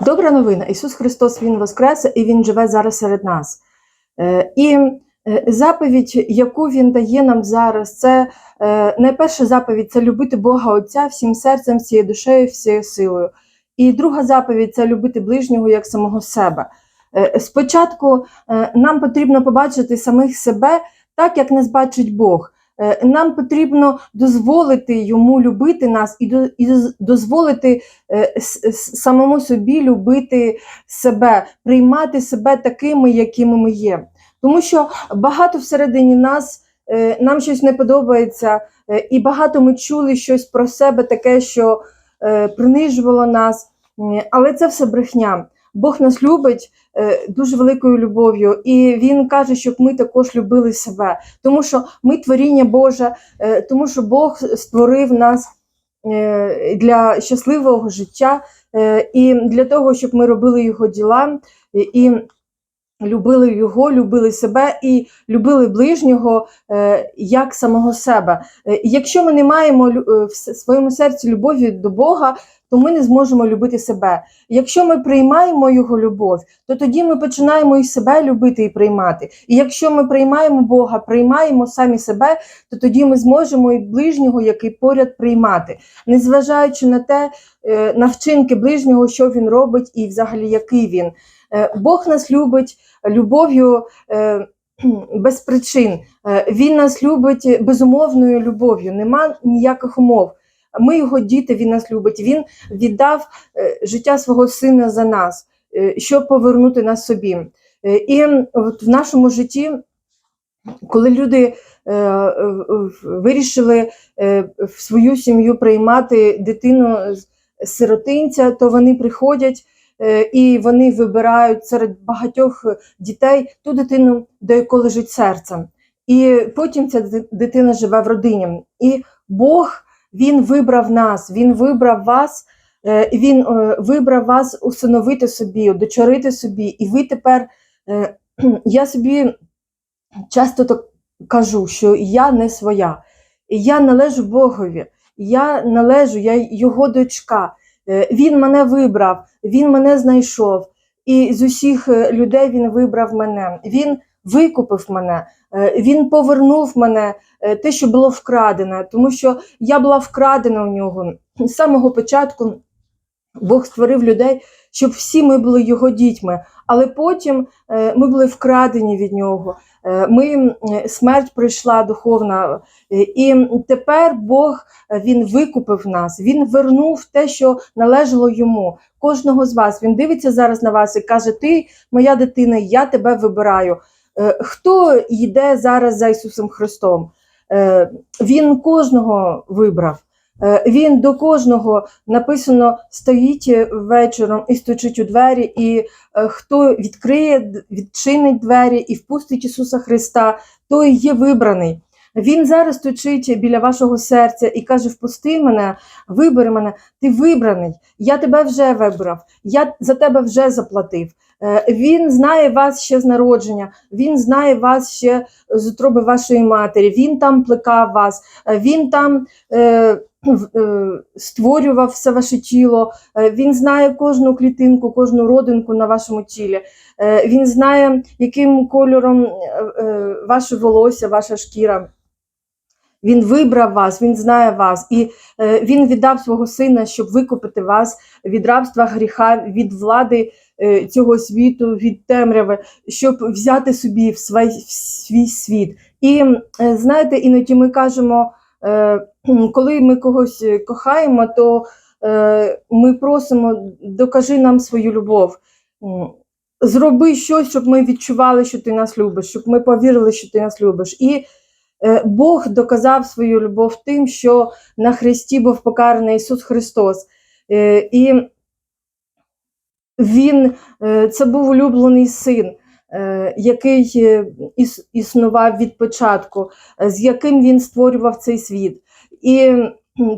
Добра новина. Ісус Христос Він воскрес і Він живе зараз серед нас. Е, І е, заповідь, яку Він дає нам зараз, це е, найперша заповідь це любити Бога Отця всім серцем, всією душею, всією силою. І друга заповідь це любити ближнього як самого себе. Спочатку нам потрібно побачити самих себе так, як нас бачить Бог. Е, Нам потрібно дозволити йому любити нас і дозволити е, самому собі любити себе, приймати себе такими, якими ми є. Тому що багато всередині нас е, нам щось не подобається, і багато ми чули щось про себе таке, що принижувало нас. Але це все брехня. Бог нас любить е, дуже великою любов'ю, і Він каже, щоб ми також любили себе, тому що ми творіння Боже, е, тому що Бог створив нас е, для щасливого життя і для того, щоб ми робили його діла і любили його, любили себе і любили ближнього як самого себе. Якщо ми не маємо лю- в своєму серці любові до Бога, то ми не зможемо любити себе. Якщо ми приймаємо його любов, то тоді ми починаємо і себе любити і приймати. І якщо ми приймаємо Бога, приймаємо самі себе, то тоді ми зможемо і ближнього, який поряд приймати, незважаючи на те, е, на вчинки ближнього, що він робить, і взагалі який він. Е, Бог нас любить любов'ю е, без причин. Він нас любить безумовною любов'ю. Нема ніяких умов. Ми його діти, він нас любить. Він віддав е, життя свого сина за нас, е, щоб повернути нас собі. Е, І от в нашому житті, коли люди вирішили в свою сім'ю приймати дитину сиротинця, то вони приходять і вони вибирають серед багатьох дітей ту дитину, до якої лежить серце. І потім ця дитина живе в родині. І Бог він вибрав нас, він вибрав вас, е, він е, вибрав вас усиновити собі, удочерити собі. І ви тепер, е, я собі часто так кажу, що я не своя, я належу Богові, я належу, я його дочка. Він мене вибрав, він мене знайшов. І з усіх людей він вибрав мене. Він викупив мене, він повернув мене е, те, що було вкрадене, тому що я була вкрадена у нього. З самого початку Бог створив людей, щоб всі ми були його дітьми, але потім е, ми були вкрадені від нього. Е, Ми е, смерть прийшла духовна, е, і тепер Бог е, він викупив нас, він вернув те, що належало йому. Кожного з вас він дивиться зараз на вас і каже: Ти, моя дитина, я тебе вибираю. Е, Хто йде зараз за Ісусом Христом? Е, Він кожного вибрав. Е, Він до кожного написано стоїть вечором і стучить у двері, і хто відкриє, відчинить двері і впустить Ісуса Христа, той є вибраний. Він зараз стучить біля вашого серця і каже: Впусти мене, вибери мене, ти вибраний, я тебе вже вибрав, я за тебе вже заплатив. Е, Він знає вас ще з народження, він знає вас ще з утроби вашої матері, він там плекав вас, е, він там е, е, створював все ваше тіло, е, він знає кожну клітинку, кожну родинку на вашому тілі. Е, Він знає, яким кольором е, ваше волосся, ваша шкіра. Він вибрав вас, він знає вас, і е, він віддав свого сина, щоб викупити вас від рабства гріха, від влади цього світу, від темряви, щоб взяти собі в свій, в свій світ. І е, знаєте, іноді ми кажемо, е, коли ми когось е, кохаємо, то е, ми просимо, докажи нам свою любов. Зроби щось, щоб ми відчували, що ти нас любиш, щоб ми повірили, що ти нас любиш. І е, Бог доказав свою любов тим, що на Христі був покараний Ісус Христос. Е, І Він е, це був улюблений син, е, який е, існував від початку, з яким він створював цей світ. І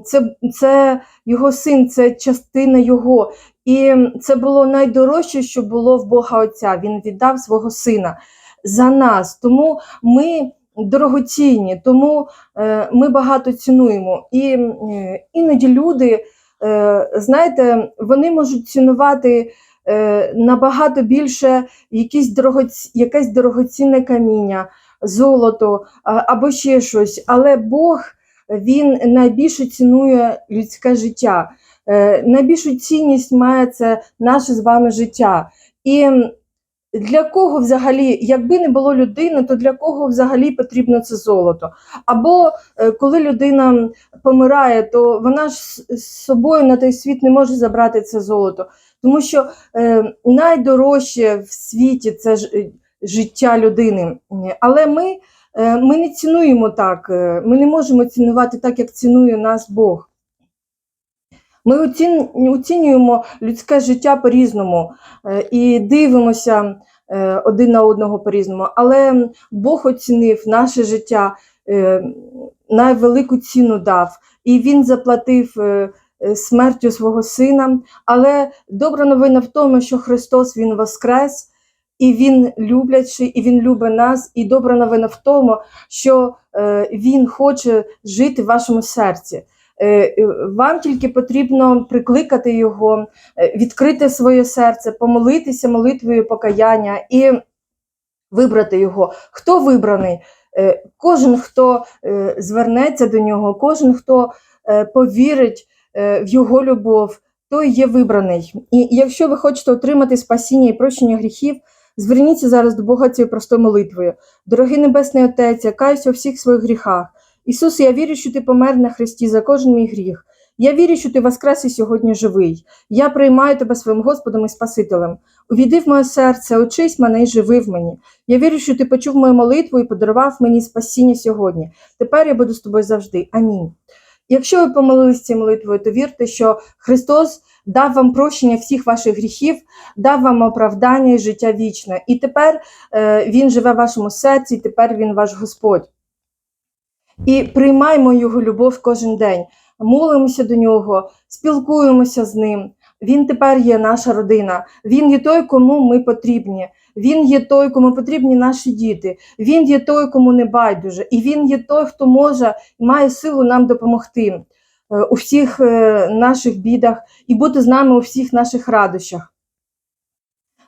це, це його син, це частина його. І це було найдорожче, що було в Бога Отця. Він віддав свого сина за нас. Тому ми дорогоцінні, тому е, ми багато цінуємо. І е, іноді люди, е, знаєте, вони можуть цінувати е, набагато більше якісь дорогоці... якесь дорогоцінне каміння, золото або ще щось. Але Бог він найбільше цінує людське життя. Е, найбільшу цінність має це наше з вами життя. І для кого взагалі, якби не було людини, то для кого взагалі потрібно це золото? Або е, коли людина помирає, то вона ж з- з собою на той світ не може забрати це золото. Тому що е, найдорожче в світі це ж, е, життя людини. Але ми, е, ми не цінуємо так, е, ми не можемо цінувати так, як цінує нас Бог. Ми оцін, оцінюємо людське життя по-різному е, і дивимося е, один на одного по-різному. Але Бог оцінив наше життя, е, найвелику ціну дав, і Він заплатив е, смертю свого сина. Але добра новина в тому, що Христос Він воскрес, і Він люблячий, і Він любить нас. І добра новина в тому, що е, Він хоче жити в вашому серці. Е, е, Вам тільки потрібно прикликати його, е, відкрити своє серце, помолитися молитвою покаяння і вибрати його. Хто вибраний? Е, Кожен, хто е, звернеться до нього, кожен, хто е, повірить е, в його любов, той є вибраний. І якщо ви хочете отримати спасіння і прощення гріхів, зверніться зараз до Бога цією простою молитвою. Дорогий Небесний Отець, я каюся у всіх своїх гріхах. Ісус, я вірю, що ти помер на Христі за кожен мій гріх. Я вірю, що ти воскрес і сьогодні живий. Я приймаю тебе своїм Господом і Спасителем. Увійди в моє серце, очись мене і живи в мені. Я вірю, що ти почув мою молитву і подарував мені спасіння сьогодні. Тепер я буду з тобою завжди. Амінь. Якщо ви помолились цією молитвою, то вірте, що Христос дав вам прощення всіх ваших гріхів, дав вам оправдання і життя вічне. І тепер е, Він живе в вашому серці, і тепер Він ваш Господь. І приймаємо Його любов кожен день, молимося до нього, спілкуємося з ним. Він тепер є наша родина. Він є той, кому ми потрібні. Він є той, кому потрібні наші діти. Він є той, кому не байдуже. І він є той, хто може і має силу нам допомогти е, у всіх е, наших бідах і бути з нами у всіх наших радощах.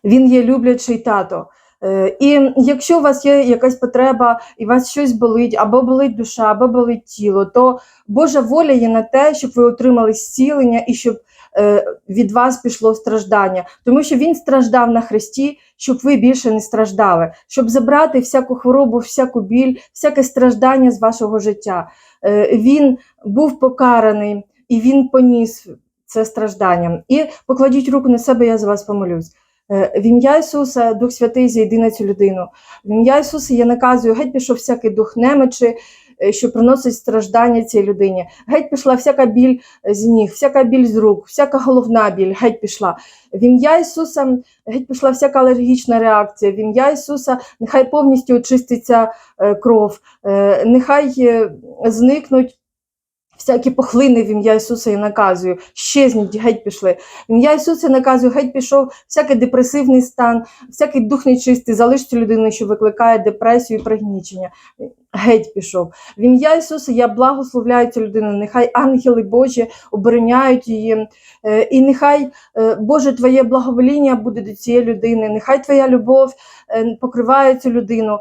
Він є люблячий тато. Е, І якщо у вас є якась потреба, і вас щось болить, або болить душа, або болить тіло, то Божа воля є на те, щоб ви отримали зцілення і щоб від вас пішло страждання, тому що він страждав на хресті, щоб ви більше не страждали, щоб забрати всяку хворобу, всяку біль, всяке страждання з вашого життя. Е, Він був покараний і він поніс це страждання. І покладіть руку на себе, я за вас помолюсь. Е, В ім'я Ісуса, Дух Святий, зійди на цю людину. В ім'я Ісуса я наказую, геть пішов всякий дух немочі, е, що приносить страждання цій людині. Геть пішла всяка біль з ніг, всяка біль з рук, всяка головна біль, геть пішла. В ім'я Ісуса геть пішла всяка алергічна реакція. В ім'я Ісуса нехай повністю очиститься е, кров, е, нехай е, зникнуть. Всякі похлини в ім'я Ісуса я наказую, щезніть, геть пішли. В ім'я Ісуса наказую, геть пішов всякий депресивний стан, всякий дух нечистий, залиш цю людину, що викликає депресію і пригнічення. Геть пішов. В ім'я Ісуса я благословляю цю людину. Нехай ангели Божі обороняють її, Е, і нехай е, Боже Твоє благовоління буде до цієї людини. Нехай Твоя любов е, покриває цю людину.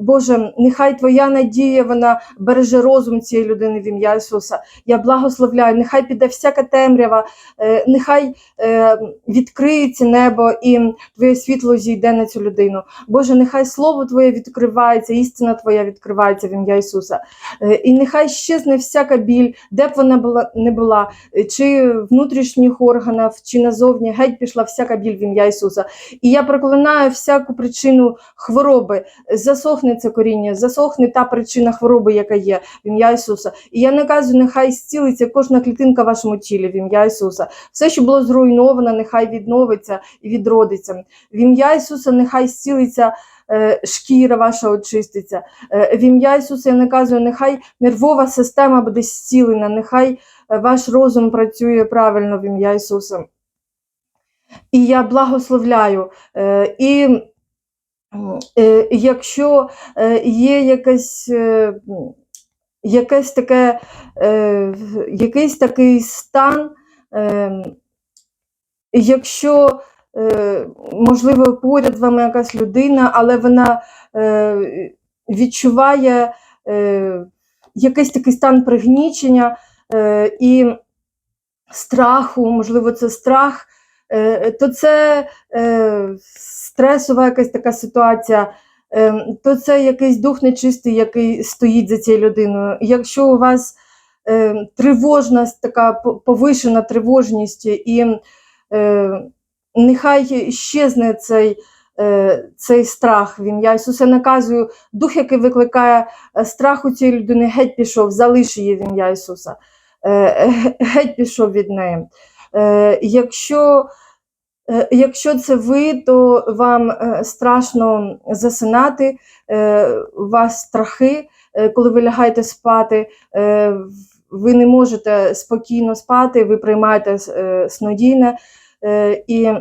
Боже, нехай Твоя надія вона береже розум цієї людини в ім'я Ісуса. Я благословляю, нехай піде всяка темрява, нехай відкриється небо і Твоє світло зійде на цю людину. Боже, нехай слово Твоє відкривається, істина Твоя відкривається в ім'я Ісуса. Е, І нехай щезне всяка біль, де б вона була не була, е, чи внутрішніх органів, чи назовні, геть пішла всяка біль в ім'я Ісуса. І я проклинаю всяку причину хвороби. Засохне це коріння, засохне та причина хвороби, яка є в ім'я Ісуса. І я наказую, нехай зцілиться кожна клітинка в вашому тілі в ім'я Ісуса. Все, що було зруйновано, нехай відновиться і відродиться. В ім'я Ісуса нехай зцілиться. Е, Шкіра ваша очиститься. Е, В ім'я Ісуса я наказую, нехай нервова система буде зцілена, нехай е, ваш розум працює правильно в ім'я Ісуса. І я благословляю. І якщо є якась, якесь таке, е, якийсь такий стан, е, якщо можливо, поряд з вами якась людина, але вона е, відчуває е, якийсь такий стан пригнічення е, і страху, можливо, це страх, е, то це е, стресова якась така ситуація, е, то це якийсь дух нечистий, який стоїть за цією людиною. Якщо у вас е, тривожність, така повишена тривожність, і е, нехай щезне цей, е, цей страх в ім'я Ісуса. Наказую, дух, який викликає е, страх у цієї людини, геть пішов, залиш її в ім'я Ісуса. Е, Геть пішов від неї. Якщо Якщо це ви, то вам страшно засинати, у вас страхи, коли ви лягаєте спати, ви не можете спокійно спати, ви приймаєте снодійне, і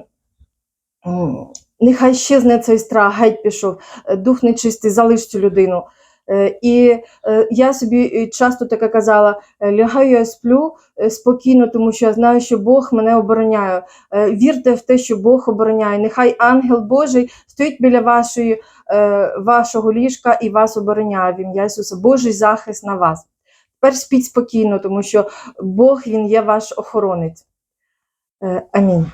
нехай щезне цей страх, геть пішов, е, дух нечистий, залиш цю людину. Е, І е, я собі е, часто таке казала: е, лягаю, я сплю е, спокійно, тому що я знаю, що Бог мене обороняє. Е, Вірте в те, що Бог обороняє. Нехай ангел Божий стоїть біля вашої, е, вашого ліжка і вас обороняє в ім'я Ісуса. Божий захист на вас. Тепер спіть спокійно, тому що Бог Він є ваш охоронець. Амінь.